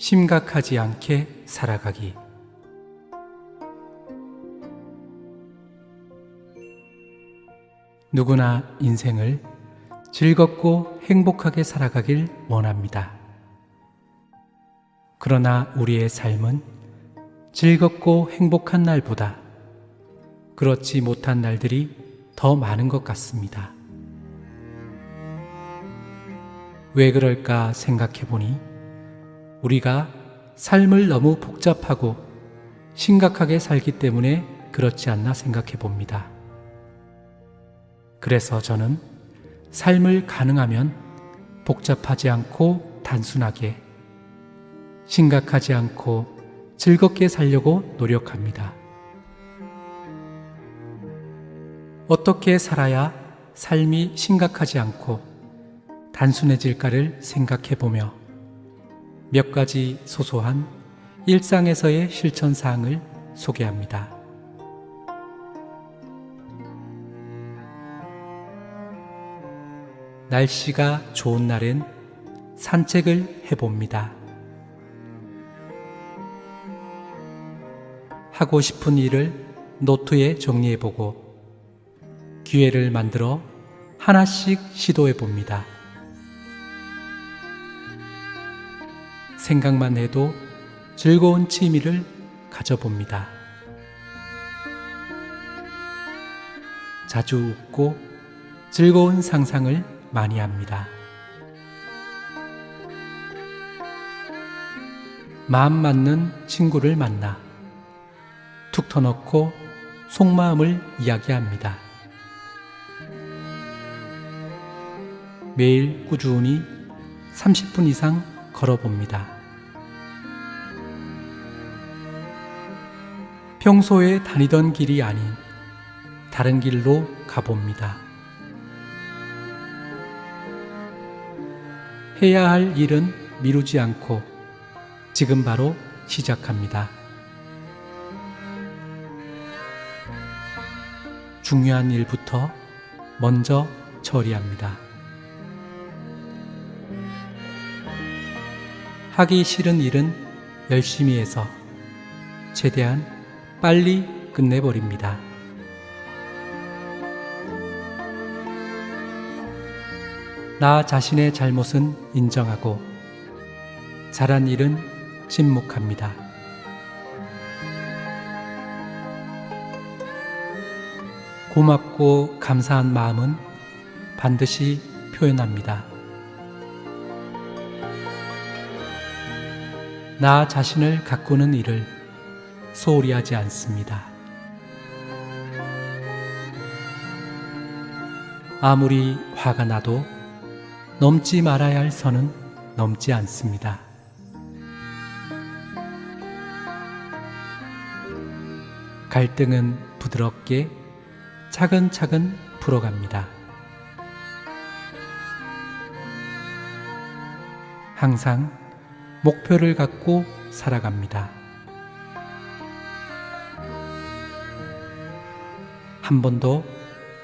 심각하지 않게 살아가기. 누구나 인생을 즐겁고 행복하게 살아가길 원합니다. 그러나 우리의 삶은 즐겁고 행복한 날보다 그렇지 못한 날들이 더 많은 것 같습니다. 왜 그럴까 생각해 보니 우리가 삶을 너무 복잡하고 심각하게 살기 때문에 그렇지 않나 생각해 봅니다. 그래서 저는 삶을 가능하면 복잡하지 않고 단순하게 심각하지 않고 즐겁게 살려고 노력합니다. 어떻게 살아야 삶이 심각하지 않고 단순해질까를 생각해 보며 몇 가지 소소한 일상에서의 실천 사항을 소개합니다. 날씨가 좋은 날엔 산책을 해봅니다. 하고 싶은 일을 노트에 정리해보고 기회를 만들어 하나씩 시도해 봅니다. 생각만 해도 즐거운 취미를 가져봅니다. 자주 웃고 즐거운 상상을 많이 합니다. 마음 맞는 친구를 만나 툭 터놓고 속마음을 이야기합니다. 매일 꾸준히 30분 이상 걸어봅니다. 평소에 다니던 길이 아닌 다른 길로 가봅니다. 해야 할 일은 미루지 않고 지금 바로 시작합니다. 중요한 일부터 먼저 처리합니다. 하기 싫은 일은 열심히 해서 최대한 빨리 끝내버립니다. 나 자신의 잘못은 인정하고 잘한 일은 침묵합니다. 고맙고 감사한 마음은 반드시 표현합니다. 나 자신을 가꾸는 일을 소홀히 하지 않습니다. 아무리 화가 나도 넘지 말아야 할 선은 넘지 않습니다. 갈등은 부드럽게 차근차근 풀어갑니다. 항상 목표를 갖고 살아갑니다. 한 번도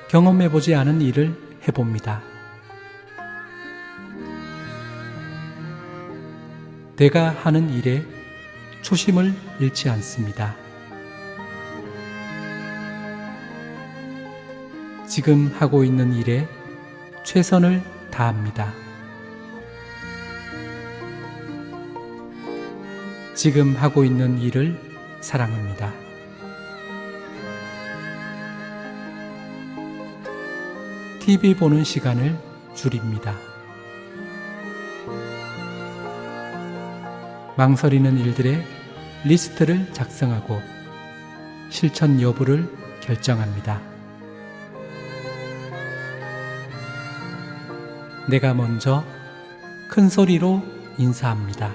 경험해보지 않은 일을 해봅니다. 내가 하는 일에 초심을 잃지 않습니다. 지금 하고 있는 일에 최선을 다합니다. 지금 하고 있는 일을 사랑합니다. TV 보는 시간을 줄입니다. 망설이는 일들의 리스트를 작성하고 실천 여부를 결정합니다. 내가 먼저 큰 소리로 인사합니다.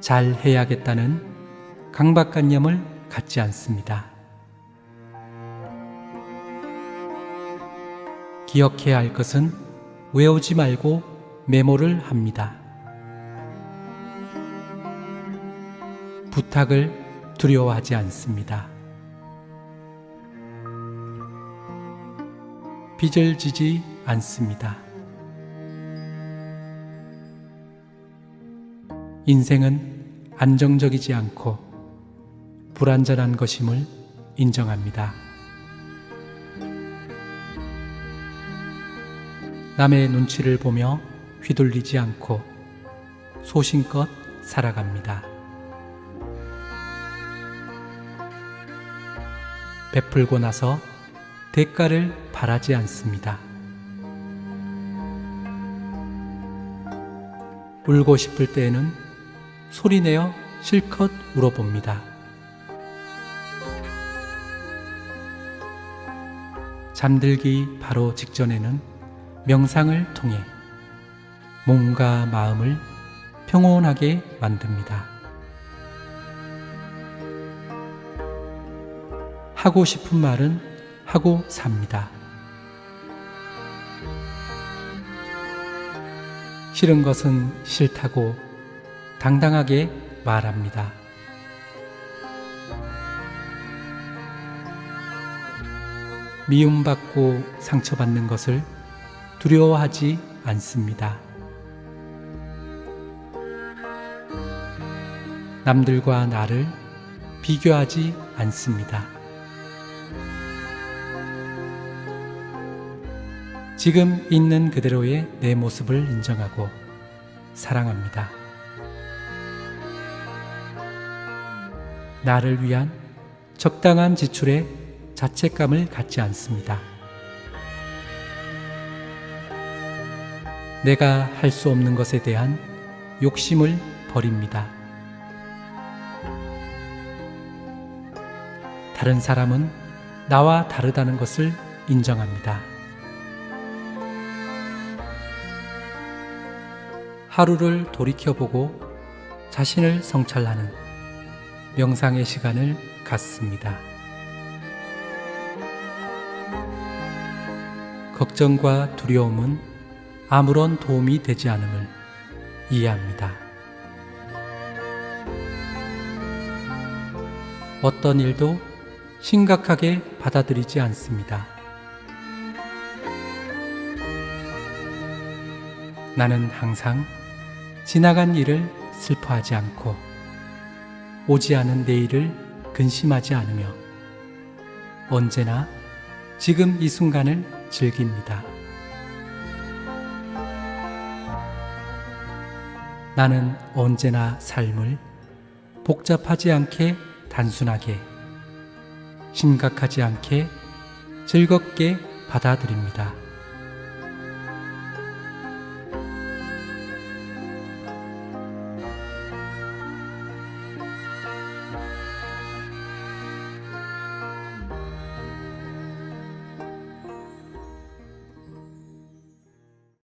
잘 해야겠다는 강박관념을 갖지 않습니다. 기억해야 할 것은 외우지 말고 메모를 합니다. 부탁을 두려워하지 않습니다. 빚을 지지 않습니다. 인생은 안정적이지 않고 불완전한 것임을 인정합니다. 남의 눈치를 보며 휘둘리지 않고 소신껏 살아갑니다. 베풀고 나서 대가를 바라지 않습니다. 울고 싶을 때에는 소리내어 실컷 울어봅니다. 잠들기 바로 직전에는 명상을 통해 몸과 마음을 평온하게 만듭니다. 하고 싶은 말은 하고 삽니다. 싫은 것은 싫다고 당당하게 말합니다. 미움받고 상처받는 것을 두려워하지 않습니다. 남들과 나를 비교하지 않습니다. 지금 있는 그대로의 내 모습을 인정하고 사랑합니다. 나를 위한 적당한 지출에 자책감을 갖지 않습니다. 내가 할 수 없는 것에 대한 욕심을 버립니다. 다른 사람은 나와 다르다는 것을 인정합니다. 하루를 돌이켜보고 자신을 성찰하는 명상의 시간을 갖습니다. 걱정과 두려움은 아무런 도움이 되지 않음을 이해합니다. 어떤 일도 심각하게 받아들이지 않습니다. 나는 항상 지나간 일을 슬퍼하지 않고 오지 않은 내일을 근심하지 않으며 언제나 지금 이 순간을 즐깁니다. 나는 언제나 삶을 복잡하지 않게 단순하게 심각하지 않게 즐겁게 받아들입니다.